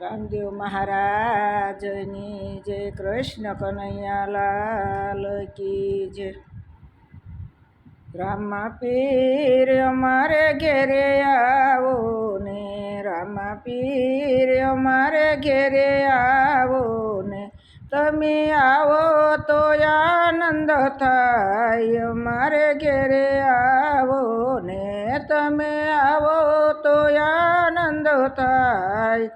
રામદેવ મહારાજની જય. કૃષ્ણ કનૈયાલાલ કી જય. રામા પીર અમારે ઘેરે આવો ને. રામા પીર અમારે ઘેરે આવો ને. તમે આવો તો આનંદ થાય. અમારે ઘેરે આવો ને. તમે આવો તો આનંદ થાય.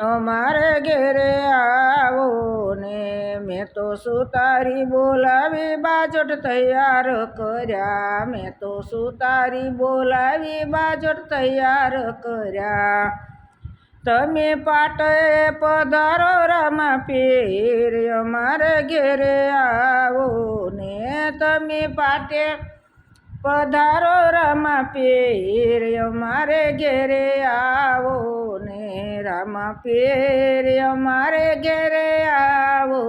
અમારે ઘેરે આવો ને મેં તો સુતારી બોલાવી બાજટ તૈયાર કર્યા. મેં તો સુતારી બોલાવી બાજટ તૈયાર કર્યા. તમે પાટે પધારો રામા પીર અમારે ઘેરે આવો ને તમે પાટે પધારો રામા પીર અમારે ઘેરે આવો ને રામા પીર અમારે ઘેરે આવો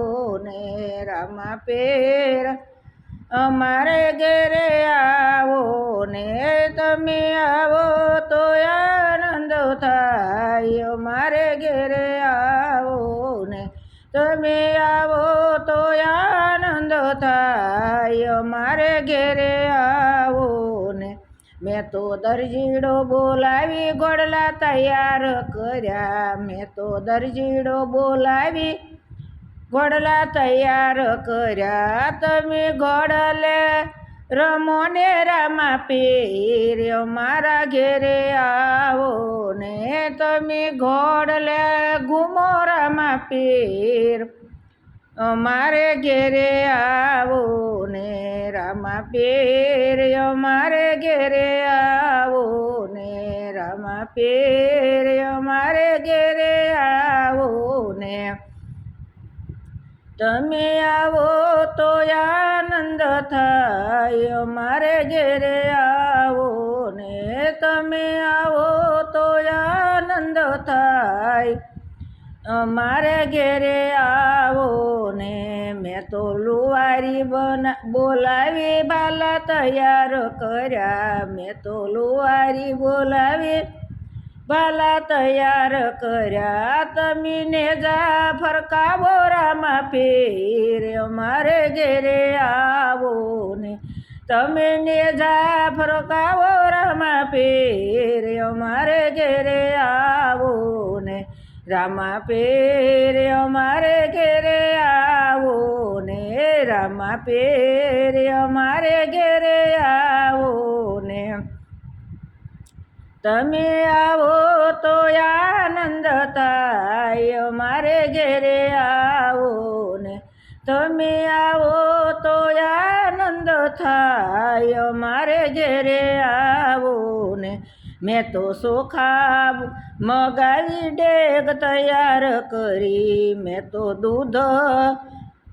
ને રામા પેર અમારે ઘેરે આવો ને તમે આવો તો આનંદ થાય. અમારે ઘેરે આવો ને તમે આવો તો આનંદ થાય. અમારે ઘેરે આવો મેં તો દરજીડો બોલાવી ગોડલા તૈયાર કર્યા. મેં તો દરજીડો બોલાવી ગોડલા તૈયાર કર્યા. તમે ગોડલે રમો ને રામા પીર મારા ઘેરે આવો ને તમે ઘોડલે ઘૂમો રામા પીર અમારે ઘેરે આવો રામા પીર મારે ઘેરે આવો ને, રામા પીર મારે ઘેરે આવો ને. તમે આવો તો આનંદ થાય મારે ઘેરે આવો ને. તમે આવો તો આનંદ થાય, અમારે ઘેરે આવો લુવારી બના બોલાવી, બાલા તૈયાર કર્યા. મેં તો લુવારી બોલાવી, બાલા તૈયાર કર્યા. તમીને જા ફરકા બોરામાં પીર અમારે ઘેરે આવો ને. તમે ને જા ફરકા બોરામાં પીર અમારે ઘેરે આવો ને. રામા પેરે, અમારે ઘેરે આવો ને. રામા પેરે, અમારે ઘેરે આવો ને. તમે આવો તો આનંદ થાય મારે ઘેરે આવો ને. તમે આવો તો આનંદ થાય મારે ઘેરે આવો ને. મેં તો સોખા મગાવી ડેગ તૈયાર કરી, મેં તો દૂધ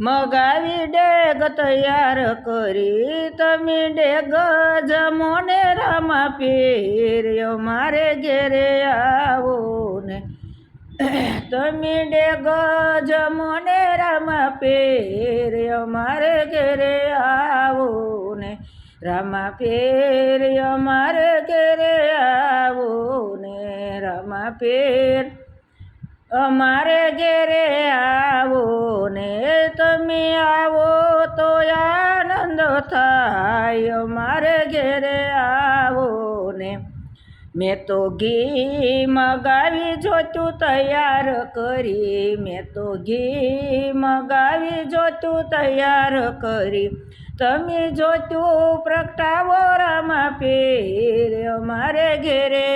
મગાવી ડેગ તૈયાર કરી. તમે ડેગ જમો ને રામા પીર્યો, મારે ઘેરે આવો ને. તમે ડેગ જમો ને રામા પીર્યો, મારે ઘેરે આવો ને. રામા પીર્યો, મારે ઘેરે આવો પીર અમારે ઘેરે આવો ને તમે આવો તો આનંદ થાય. અમારે ઘેરે આવો ને મેં તો ઘી મગાવી જોતું તૈયાર કરી. મેં તો ઘી મગાવી જોતું તૈયાર કરી. તમે જોતું પ્રગટાવો રામા પીર અમારે ઘેરે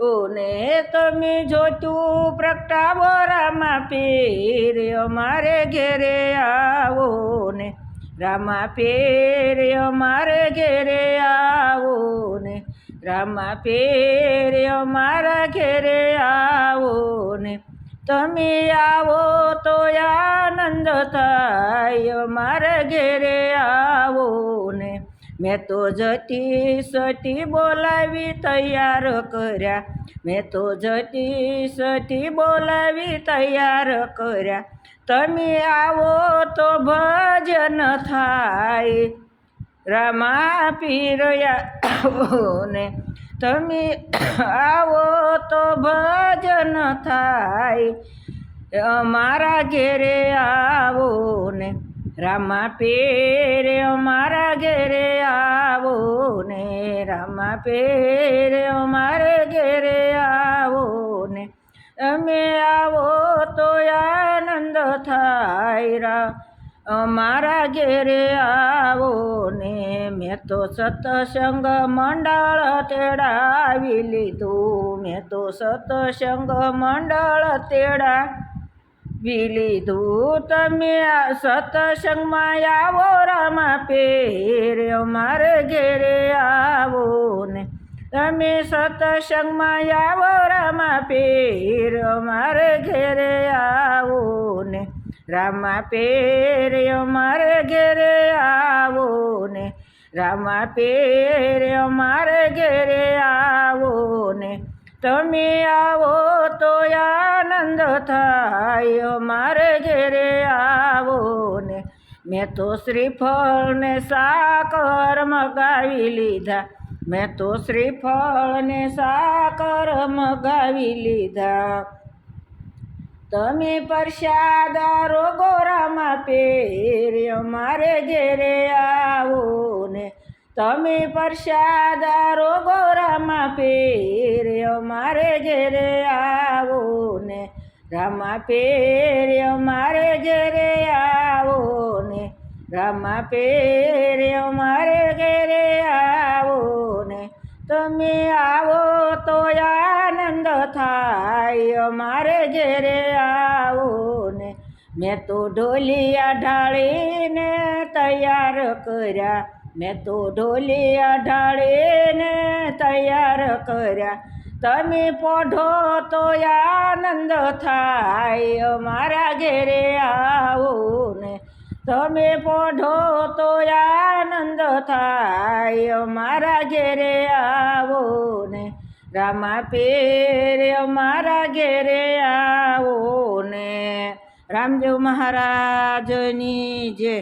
ઓને તમે જોતું પ્રગટાવો રામા પીર અમારે ઘેરે આવો ને. રામા પીર અમારે ઘેરે આવો ને. રામા પીર અમારા ઘેરે આવો ને. તમે આવો તો આનંદ થાય, અમારા ઘેરે આવો મેં તો જતી સતી બોલાવી તૈયાર કર્યા. મેં તો જતી સતી બોલાવી તૈયાર કર્યા. તમે આવો તો ભજન થાય. રમા પીરયા ને તમે આવો તો ભજન થાય. અમારા ઘેરે આવો ને. રામા પેરે અમારા ઘેરે આવો ને. રામા પેરે અમારે ઘેરે આવો ને. તમે આવો તો આનંદ થાય રા. અમારા ઘેરે આવો ને. મેં તો સતસંગ મંડળ તેડાવી લીધું. મેં તો સતસંગ મંડળ તેડાવી લીધું તમે સત્સંગમાં આવો, રામા પેર્યો મારે ઘેરે આવો ને. તમે સતસંગમાં આવો, રામા પેર મારે ઘેરે આવો ને. રામા પેર્યો મારે ઘેરે આવો ને. રામા પેર્યો મારે ઘેરે આવો ને. તમે આવો તો આનંદ થાય, મારે ઘેરે આવો ને. મેં તો શ્રીફળ ને સાકર મગાવી લીધા. મેં તો શ્રીફળ ને સાકર મગાવી લીધા. તમે પ્રસાદ રોગોરામાં પેર મારે ઘેરે આવો ને. તમે પ્રસાદ રોગોરામાં પેર્યો મારે ઘેરે રામા પેર્યો મારે ઘેરે આવો ને. રામા પેર્યો મારે ઘેરે આવો ને. તમે આવો તો આનંદ થાય મારે ઘેરે આવો ને. મેં તો ઢોલિયા ઢાળીને તૈયાર કર્યા. મેં તો ઢોલિયા ઢાળીને તૈયાર કર્યા. તમે પોઢો તો આનંદ થાય, અમારા ઘેરે આવો ને તમે પોઢો તો આનંદ થાય, અમારા ઘેરે આવો ને રામા પેરે, અમારા ઘેરે આવો ને રામદેવ મહારાજની જય.